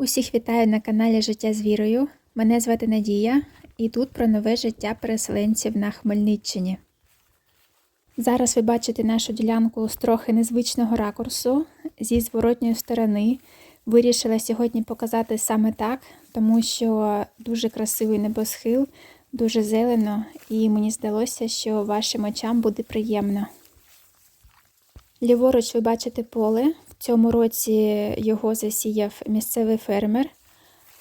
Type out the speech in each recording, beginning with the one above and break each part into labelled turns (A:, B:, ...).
A: Усіх вітаю на каналі Життя з вірою. Мене звати Надія і тут про нове життя переселенців на Хмельниччині. Зараз ви бачите нашу ділянку з трохи незвичного ракурсу зі зворотньої сторони. Вирішила сьогодні показати саме так, тому що дуже красивий небосхил, дуже зелено, і мені здалося, що вашим очам буде приємно. Ліворуч ви бачите поле. Цьому році його засіяв місцевий фермер.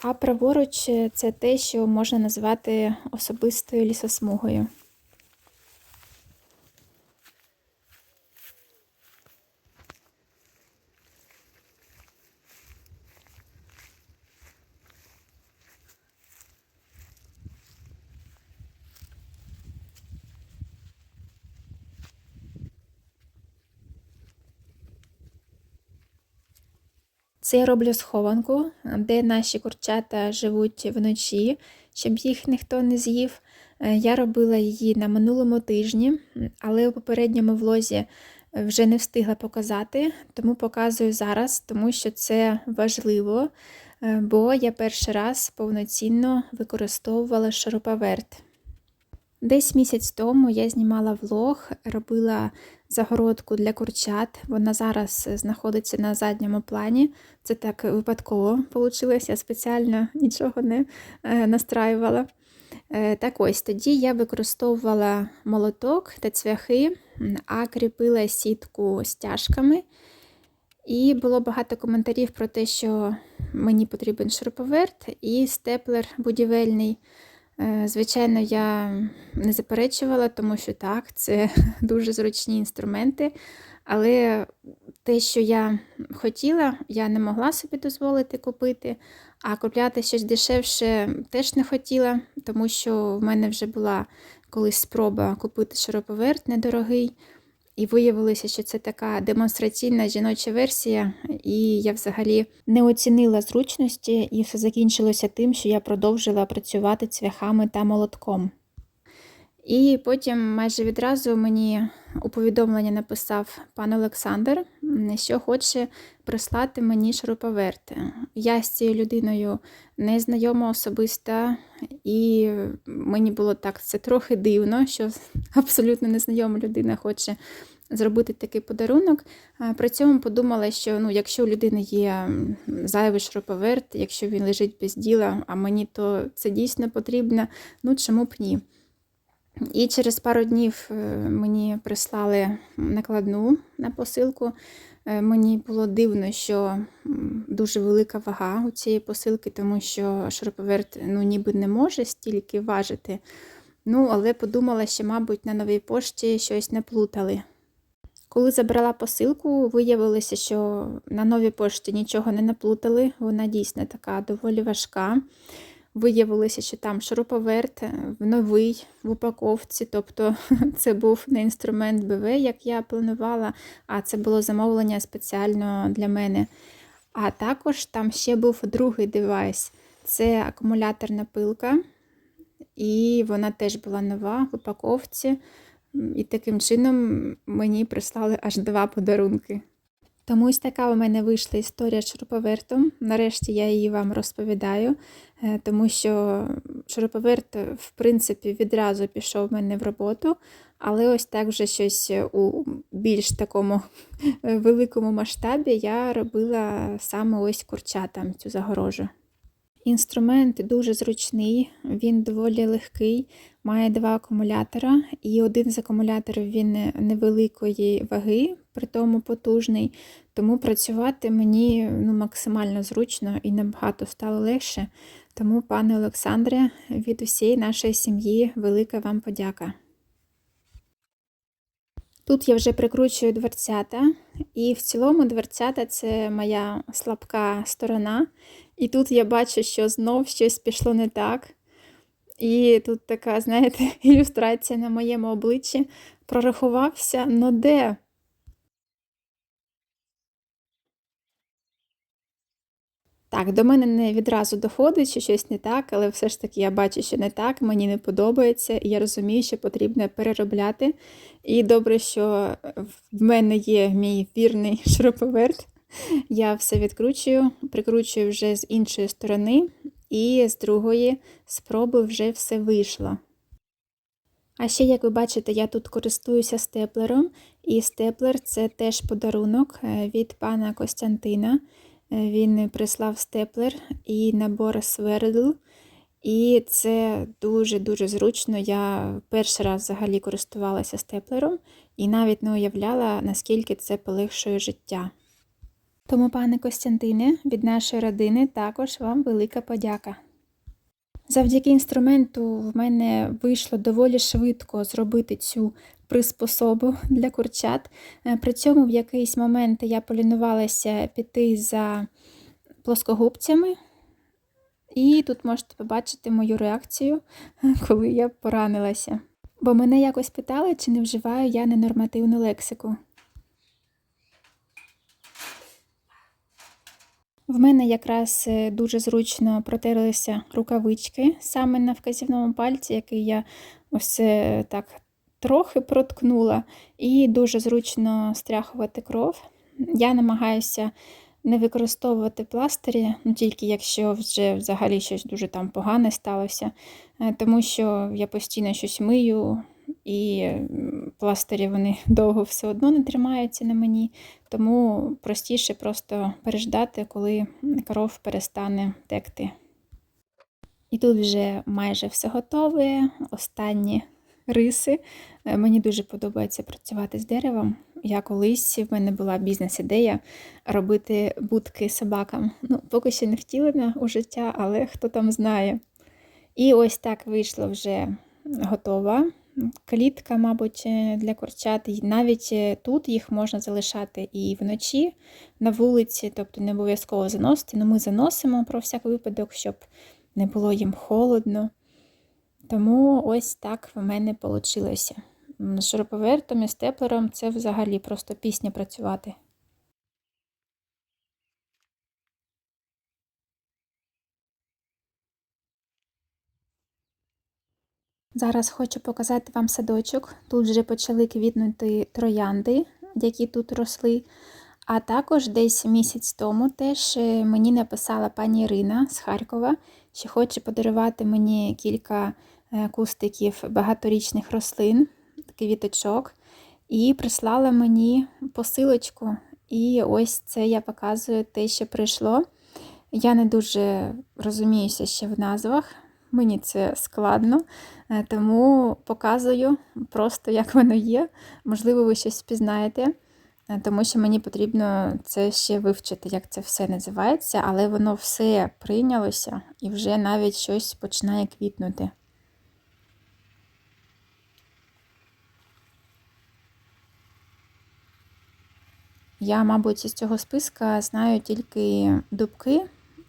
A: А праворуч це те, що можна назвати особистою лісосмугою. Це я роблю схованку, де наші курчата живуть вночі, щоб їх ніхто не з'їв. Е, Я робила її на минулому тижні, але у попередньому влозі вже не встигла показати, тому показую зараз, тому що це важливо, е, бо я перший раз повноцінно використовувала шуруповерт. Десь місяць тому я знімала влог, робила загородку для курчат. Вона зараз знаходиться на задньому плані. Це так випадково вийшло, я спеціально нічого не е, настраювала. Е, Так ось тоді я використовувала молоток та цвяхи, а кріпила сітку стяжками. І було багато коментарів про те, що мені потрібен шуруповерт і степлер будівельний. Е, Звичайно, я не заперечувала, тому що так, це дуже зручні інструменти. Але те, що я хотіла, я не могла собі дозволити купити, а купляти щось дешевше теж не хотіла, тому що в мене вже була колись спроба купити шуруповерт недорогий. І виявилося, що це така демонстраційна жіноча версія, і я взагалі не оцінила зручності, і все закінчилося тим, що я продовжила працювати цвяхами та молотком. І потім майже відразу мені у повідомлення написав пан Олександр, що хоче прислати мені шуруповерти. Я з цією людиною не знайома особисто, і мені було так це трохи дивно, що абсолютно незнайома людина хоче зробити такий подарунок. При цьому подумала, що ну, якщо у людини є зайвий шуруповерт, якщо він лежить без діла, а мені то це дійсно потрібно, ну чому б ні. І через пару днів е, мені прислали накладну на посилку. Е, Мені було дивно, що дуже велика вага у цієї посилки, тому що шуруповерт ну, ніби не може стільки важити. Ну, але подумала, що, мабуть, на новій пошті щось не плутали. Коли забрала посилку, виявилося, що на новій пошті нічого не наплутали. Вона дійсно така доволі важка. Виявилося, що там шуруповерт новий в упаковці, тобто це був не інструмент БВ, як я планувала, а це було замовлення спеціально для мене. А також там ще був другий девайс це акумуляторна пилка, і вона теж була нова в упаковці. І таким чином мені прислали аж два подарунки. Тому ось така у мене вийшла історія з шуруповертом. Нарешті я її вам розповідаю, е, тому що шуруповерт, в принципі, відразу пішов в мене в роботу, але ось так вже щось у більш такому великому масштабі я робила саме ось курчатам цю загорожу. Інструмент дуже зручний, він доволі легкий, має два акумулятора, і один з акумуляторів він невеликої ваги, при тому потужний, тому працювати мені ну, максимально зручно і набагато стало легше. Тому, пане Олександре, від усієї нашої сім'ї велика вам подяка. Тут я вже прикручую дверцята, і в цілому дверцята це моя слабка сторона. І тут я бачу, що знов щось пішло не так. І тут така, знаєте, ілюстрація на моєму обличчі прорахувався, ну де? Так, до мене не відразу доходить, що щось не так, але все ж таки я бачу, що не так, мені не подобається, і я розумію, що потрібно переробляти. І добре, що в мене є мій вірний шуруповерт, я все відкручую, прикручую вже з іншої сторони, і з другої спроби вже все вийшло. А ще, як ви бачите, я тут користуюся степлером, і степлер це теж подарунок е, від пана Костянтина. Е, Він прислав степлер і набор свердл. І це дуже-дуже зручно. Я перший раз взагалі користувалася степлером і навіть не уявляла, наскільки це полегшує життя. Тому, пане Костянтине, від нашої родини також вам велика подяка. Завдяки інструменту в мене вийшло доволі швидко зробити цю приспособу для курчат. Е, При цьому в якийсь момент я полінувалася піти за плоскогубцями. І тут можете побачити мою реакцію, коли я поранилася. Бо мене якось питали, чи не вживаю я ненормативну лексику. В мене якраз е, дуже зручно протерлися рукавички саме на вказівному пальці, який я ось е, так трохи проткнула, і дуже зручно стряхувати кров. Я намагаюся не використовувати пластирі, ну тільки якщо вже взагалі щось дуже там погане сталося, е, тому що я постійно щось мию, і пластирі вони довго все одно не тримаються на мені, тому простіше просто переждати, коли кров перестане текти. І тут вже майже все готове, останні риси. Е, Мені дуже подобається працювати з деревом. Я колись в мене була бізнес-ідея робити будки собакам. Ну, поки що не втілена у життя, але хто там знає. І ось так вийшло вже готова клітка, мабуть, е, для курчат. І навіть е, тут їх можна залишати і вночі на вулиці, тобто не обов'язково заносити. але ми заносимо про всяк випадок, щоб не було їм холодно. Тому ось так в мене вийшло. З шуруповертом і степлером це взагалі просто пісня працювати. Зараз хочу показати вам садочок. Тут вже почали квітнути троянди, які тут росли. А також десь місяць тому теж е, мені написала пані Ірина з Харкова, що хоче подарувати мені кілька е, кустиків багаторічних рослин, квіточок, і прислала мені посилочку. І ось це я показую те, що прийшло. Я не дуже розуміюся ще в назвах, мені це складно, е, тому показую просто, як воно є. Можливо, ви щось впізнаєте, е, тому що мені потрібно це ще вивчити, як це все називається, але воно все прийнялося і вже навіть щось починає квітнути. Я, мабуть, із цього списка знаю тільки дубки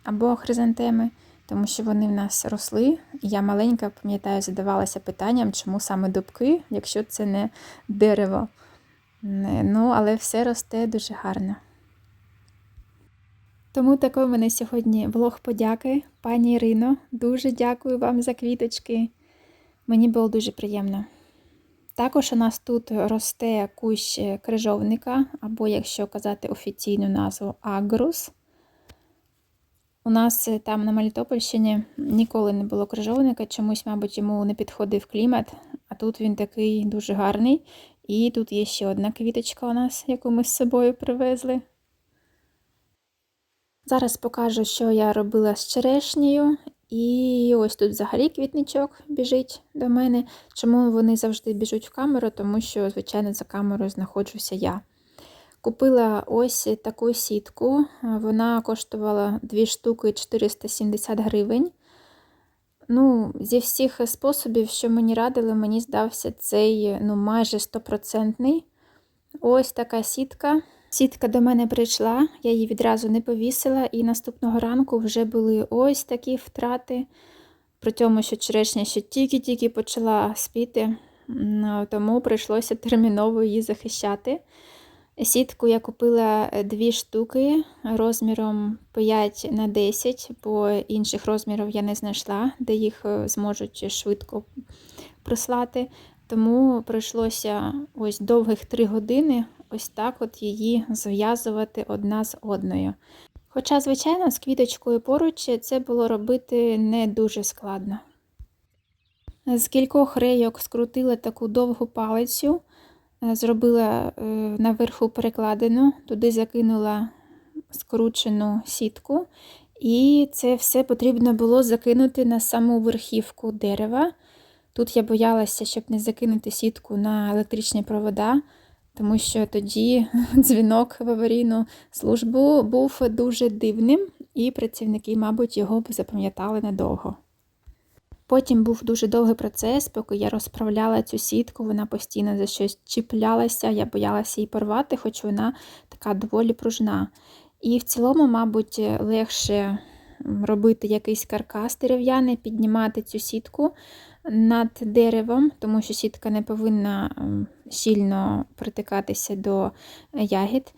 A: або хризантеми, тому що вони в нас росли. І я маленька, пам'ятаю, задавалася питанням, чому саме дубки, якщо це не дерево. Ну, але все росте дуже гарно. Тому такий у мене сьогодні влог подяки, пані Ірино. Дуже дякую вам за квіточки. Мені було дуже приємно. Також у нас тут росте кущ крижовника, або, якщо казати офіційну назву, агрус. У нас е, там на Мелітопольщині ніколи не було крижовника, чомусь, мабуть, йому не підходив клімат, а тут він такий дуже гарний. І тут є ще одна квіточка у нас, яку ми з собою привезли. Зараз покажу, що я робила з черешнею. І ось тут взагалі квітничок біжить до мене. Чому вони завжди біжуть в камеру? Тому що, звичайно, за камерою знаходжуся я. Купила ось таку сітку. Вона коштувала 2 штуки 470 гривень. Ну, Зі всіх способів, що мені радили, мені здався цей ну, майже стопроцентний. Ось така сітка. Сітка до мене прийшла, я її відразу не повісила, і наступного ранку вже були ось такі втрати. При тому, що черешня ще тільки-тільки почала спіти, тому прийшлося терміново її захищати. Сітку я купила дві штуки розміром 5 на 10, бо інших розмірів я не знайшла, де їх зможуть швидко прислати. Тому прийшлося ось довгих 3 години ось так от її зв'язувати одна з одною. Хоча, звичайно, з квіточкою поруч це було робити не дуже складно. З кількох рейок скрутила таку довгу палицю, е, зробила е, наверху перекладину, туди закинула скручену сітку, і це все потрібно було закинути на саму верхівку дерева. Тут я боялася, щоб не закинути сітку на електричні провода, тому що тоді дзвінок в аварійну службу був дуже дивним, і працівники, мабуть, його б запам'ятали надовго. Потім був дуже довгий процес, поки я розправляла цю сітку, вона постійно за щось чіплялася, я боялася її порвати, хоч вона така доволі пружна. І в цілому, мабуть, легше робити якийсь каркас дерев'яний, піднімати цю сітку над деревом, тому що сітка не повинна щільно притикатися до ягід.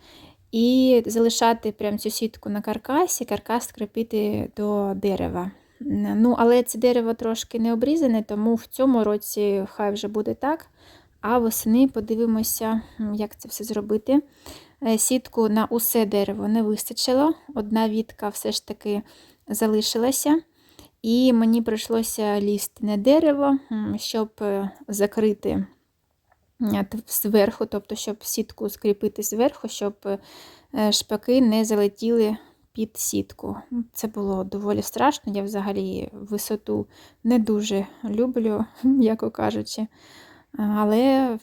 A: І залишати прям цю сітку на каркасі, каркас скріпити до дерева. Ну, Але це дерево трошки не обрізане, тому в цьому році хай вже буде так. А восени подивимося, як це все зробити. Е, сітку на усе дерево не вистачило. Одна вітка все ж таки залишилася. І мені прийшлося лізти на дерево, щоб е, закрити е, зверху, тобто, щоб сітку скріпити зверху, щоб шпаки не залетіли під сітку. Це було доволі страшно. Я взагалі висоту не дуже люблю, м'яко кажучи. Але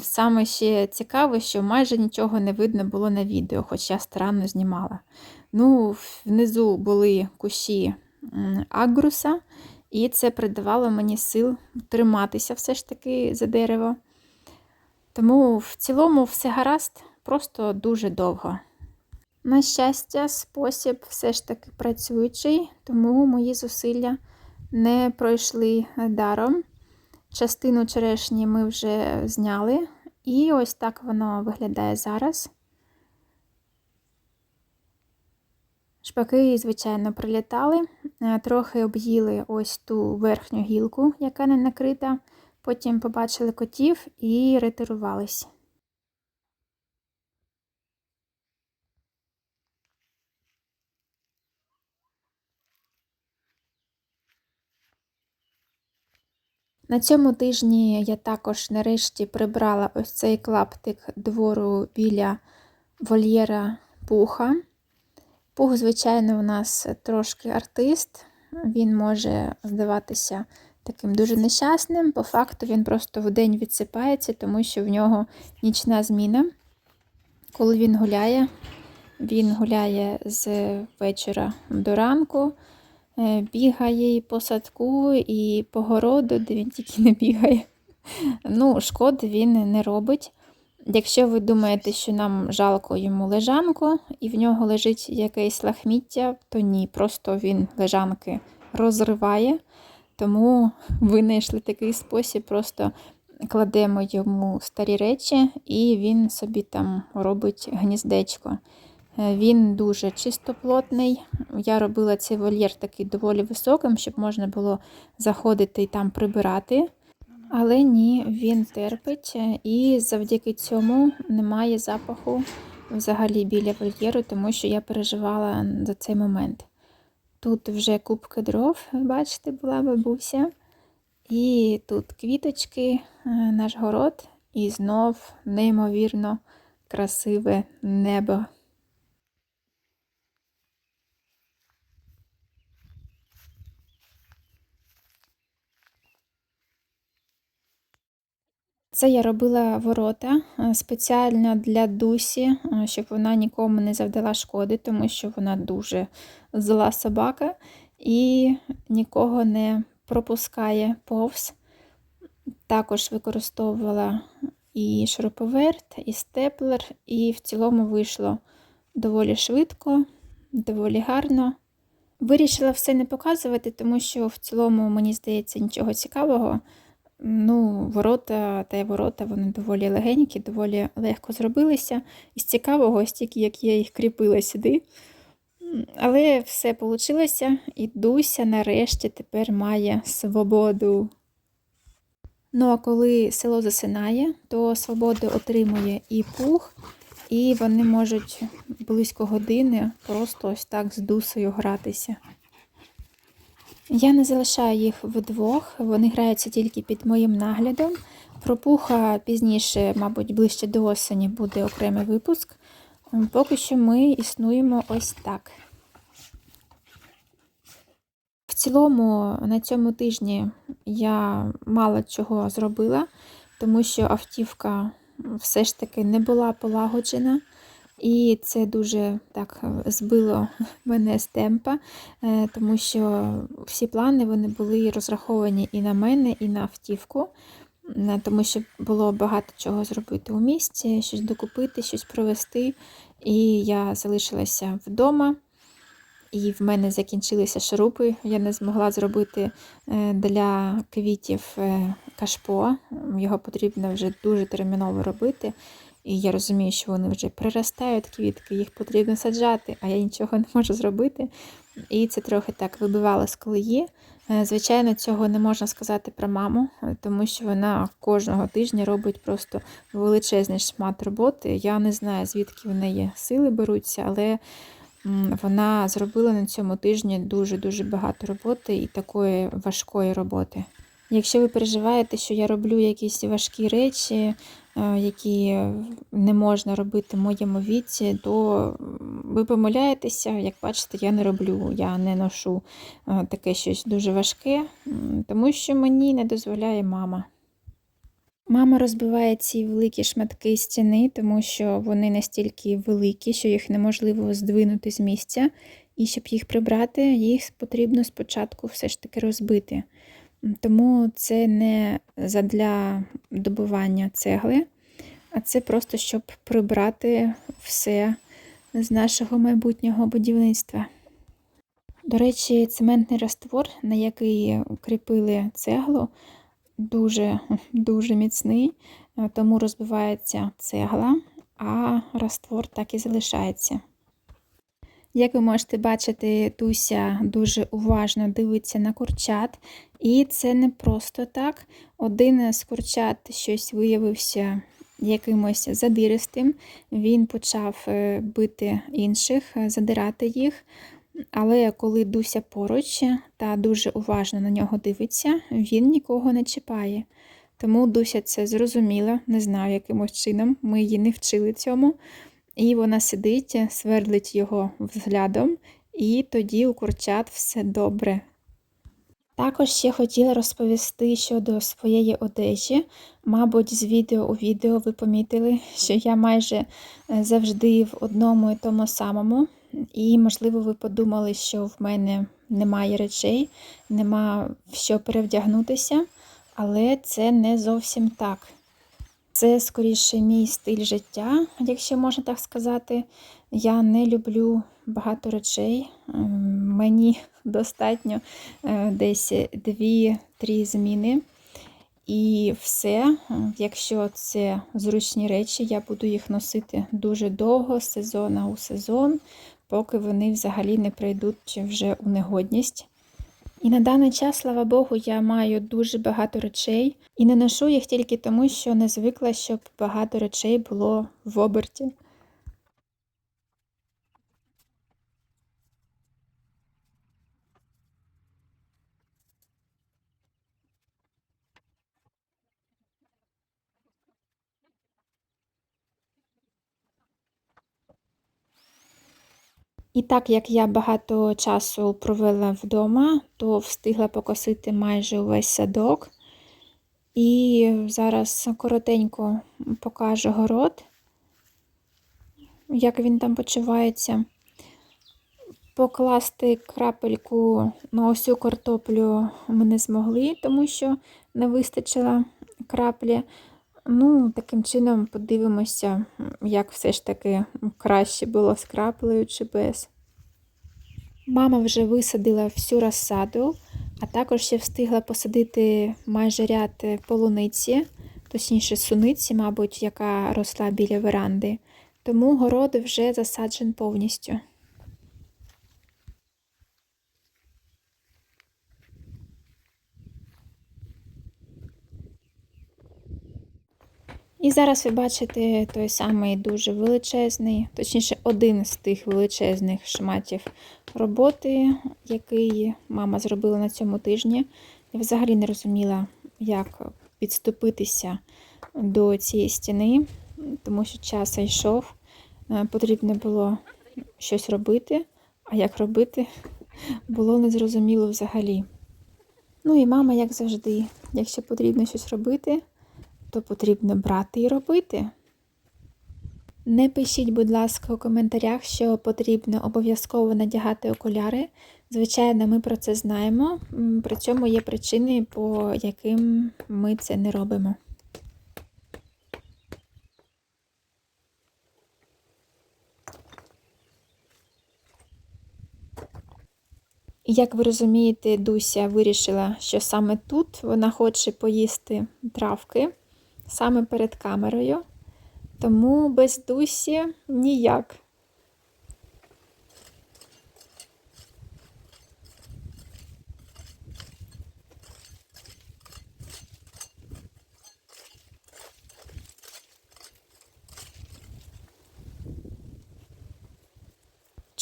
A: саме ще цікаво, що майже нічого не видно було на відео, хоч я странно знімала. Ну, Внизу були кущі агруса, і це придавало мені сил триматися все ж таки за дерево. Тому в цілому все гаразд, просто дуже довго. На щастя, спосіб все ж таки працюючий, тому мої зусилля не пройшли даром. Частину черешні ми вже зняли, і ось так воно виглядає зараз. Шпаки, звичайно, прилітали, е, трохи об'їли ось ту верхню гілку, яка не накрита, потім побачили котів і ретирувались. На цьому тижні я також нарешті прибрала ось цей клаптик двору біля вольєра пуха. Пух, звичайно, у нас трошки артист, він може здаватися таким дуже нещасним. По факту він просто вдень відсипається, тому що в нього нічна зміна. Коли він гуляє, він гуляє з вечора до ранку. Е, бігає і по садку, і по городу, де він тільки не бігає. Ну, шкоди він не робить. Якщо ви думаєте, що нам жалко йому лежанку, і в нього лежить якесь лахміття, то ні, просто він лежанки розриває. Тому винайшли такий спосіб, просто кладемо йому старі речі, і він собі там робить гніздечко. Е, він дуже чистоплотний. Я робила цей вольєр такий доволі високим, щоб можна було заходити і там прибирати. Але ні, він терпить, е, і завдяки цьому немає запаху взагалі біля вольєру, тому що я переживала за цей момент. Тут вже кубки дров, бачите, була бабуся. І тут квіточки, е, наш город, і знов неймовірно красиве небо. Це я робила ворота е, спеціально для дусі, е, щоб вона нікому не завдала шкоди, тому що вона дуже зла собака і нікого не пропускає повз. Також використовувала і шуруповерт, і степлер, і в цілому вийшло доволі швидко, доволі гарно. Вирішила все не показувати, тому що в цілому, мені здається, нічого цікавого. Ну, Ворота та ворота вони доволі легенькі, доволі легко зробилися. Із цікавого, ось тільки як я їх кріпила сюди. Але все вийшло, і Дуся нарешті тепер має свободу. Ну а коли село засинає, то свободу отримує і пух, і вони можуть близько години просто ось так з дусею гратися. Я не залишаю їх вдвох, вони граються тільки під моїм наглядом. Про пуха пізніше, мабуть, ближче до осені буде окремий випуск. Поки що ми існуємо ось так. В цілому, на цьому тижні я мало чого зробила, тому що автівка все ж таки не була полагоджена. І це дуже так збило мене з темпа, е, тому що всі плани вони були розраховані і на мене, і на автівку, е, тому що було багато чого зробити у місті, щось докупити, щось провести. І я залишилася вдома, і в мене закінчилися шурупи. Я не змогла зробити е, для квітів кашпо. Його потрібно вже дуже терміново робити. І я розумію, що вони вже приростають квітки, їх потрібно саджати, а я нічого не можу зробити. І це трохи так вибивало з колії. Е, звичайно, цього не можна сказати про маму, е, тому що вона кожного тижня робить просто величезний шмат роботи. Я не знаю, звідки в неї сили беруться, але вона зробила на цьому тижні дуже-дуже багато роботи і такої важкої роботи. Якщо ви переживаєте, що я роблю якісь важкі речі, Е, які не можна робити в моєму віці, то ви помиляєтеся, як бачите, я не роблю, я не ношу е, таке щось дуже важке, тому що мені не дозволяє мама. Мама розбиває ці великі шматки стіни, тому що вони настільки великі, що їх неможливо здвинути з місця. І щоб їх прибрати, їх потрібно спочатку все ж таки розбити. Тому це не задля добування цегли, а це просто щоб прибрати все з нашого майбутнього будівництва. До речі, цементний раствор, на який кріпили цеглу, дуже дуже міцний, тому розбивається цегла, а раствор так і залишається. Як ви можете бачити, Туся дуже уважно дивиться на курчат, і це не просто так. Один з курчат щось виявився якимось задиристим, він почав е, бити інших, е, задирати їх. Але коли Дуся поруч та дуже уважно на нього дивиться, він нікого не чіпає. Тому Дуся це зрозуміла, не знаю, якимось чином, ми її не вчили цьому. І вона сидить, свердлить його взглядом, і тоді у курчат все добре. Також ще хотіла розповісти щодо своєї одежі. Мабуть, з відео у відео ви помітили, що я майже е, завжди в одному і тому самому. І, можливо, ви подумали, що в мене немає речей, нема в що перевдягнутися, але це не зовсім так. Це, скоріше, мій стиль життя, якщо можна так сказати. Я не люблю багато речей. Ем, мені достатньо е, десь дві-три зміни. І все, якщо це зручні речі, я буду їх носити дуже довго, з сезону у сезон, поки вони взагалі не прийдуть вже у негодність. І на даний час, слава Богу, я маю дуже багато речей і не ношу їх тільки тому, що не звикла, щоб багато речей було в оберті. І так як я багато часу провела вдома, то встигла покосити майже увесь садок. І зараз коротенько покажу город, як він там почувається. Покласти крапельку на осю картоплю ми не змогли, тому що не вистачило краплі. Ну, таким чином подивимося, як все ж таки краще було з краплею чи без. Мама вже висадила всю розсаду, а також ще встигла посадити майже ряд полуниці, точніше, суниці, мабуть, яка росла біля веранди. Тому город вже засаджен повністю. І зараз ви бачите той самий дуже величезний, точніше, один з тих величезних шматів роботи, який мама зробила на цьому тижні. Я взагалі не розуміла, як підступитися до цієї стіни, тому що час йшов, е, потрібно було щось робити, а як робити, було незрозуміло взагалі. Ну і мама, як завжди, якщо потрібно щось робити, то потрібно брати і робити. Не пишіть, будь ласка, у коментарях, що потрібно обов'язково надягати окуляри. Звичайно, ми про це знаємо, при цьому є причини, по яким ми це не робимо. Як ви розумієте, Дуся вирішила, що саме тут вона хоче поїсти травки, саме перед камерою. Тому без Дусі ніяк.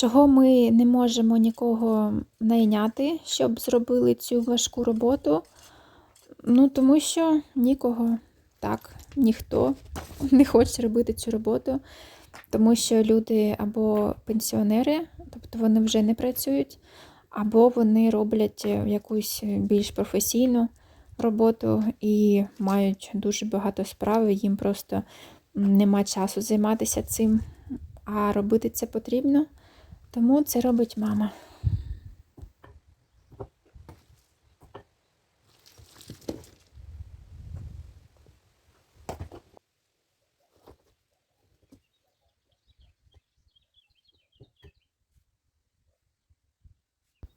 A: Чого ми не можемо нікого найняти, щоб зробили цю важку роботу? Ну, тому що нікого, так, ніхто не хоче робити цю роботу, тому що люди або пенсіонери, тобто вони вже не працюють, або вони роблять е, якусь більш професійну роботу і мають дуже багато справ, їм просто нема часу займатися цим, а робити це потрібно. Тому це робить мама.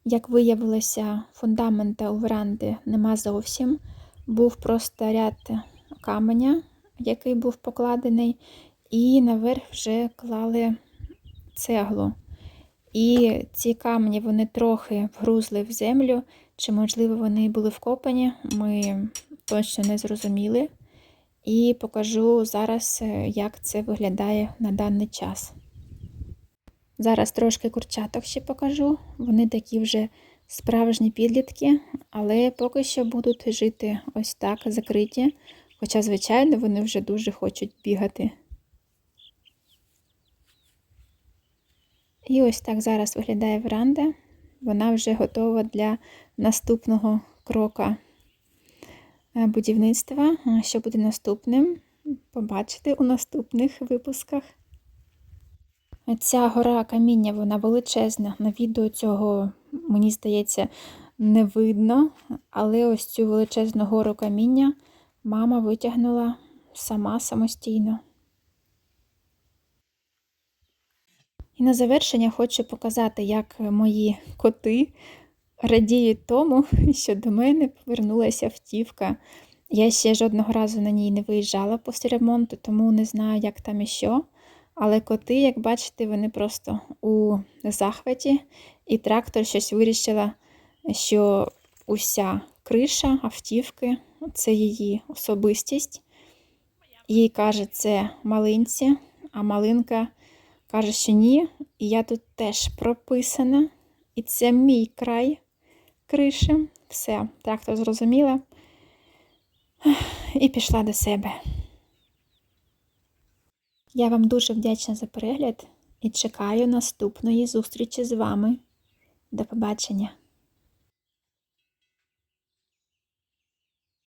A: Як виявилося, фундамента у веранди нема зовсім. Був просто ряд каменя, який був покладений, і наверх вже клали цеглу. І ці камені вони трохи вгрузли в землю, чи, можливо, вони були вкопані, ми точно не зрозуміли. І покажу зараз, як це виглядає на даний час. Зараз трошки курчаток ще покажу. Вони такі вже справжні підлітки, але поки що будуть жити ось так закриті. Хоча, звичайно, вони вже дуже хочуть бігати. І ось так зараз виглядає веранда. Вона вже готова для наступного крока е, будівництва. Що буде наступним? Побачите у наступних випусках. Ця гора каміння, вона величезна. На відео цього, мені здається, не видно, але ось цю величезну гору каміння мама витягнула сама самостійно. І на завершення хочу показати, як мої коти радіють тому, що до мене повернулася втівка. Я ще жодного разу на ній не виїжджала після ремонту, тому не знаю, як там і що. Але коти, як бачите, вони просто у захваті, і трактор щось вирішила, що уся криша автівки це її особистість. Їй каже, це малинці, а малинка каже, що ні. І я тут теж прописана. І це мій край криші. Все, трактор зрозуміла. І пішла до себе. Я вам дуже вдячна за перегляд і чекаю наступної зустрічі з вами. До побачення!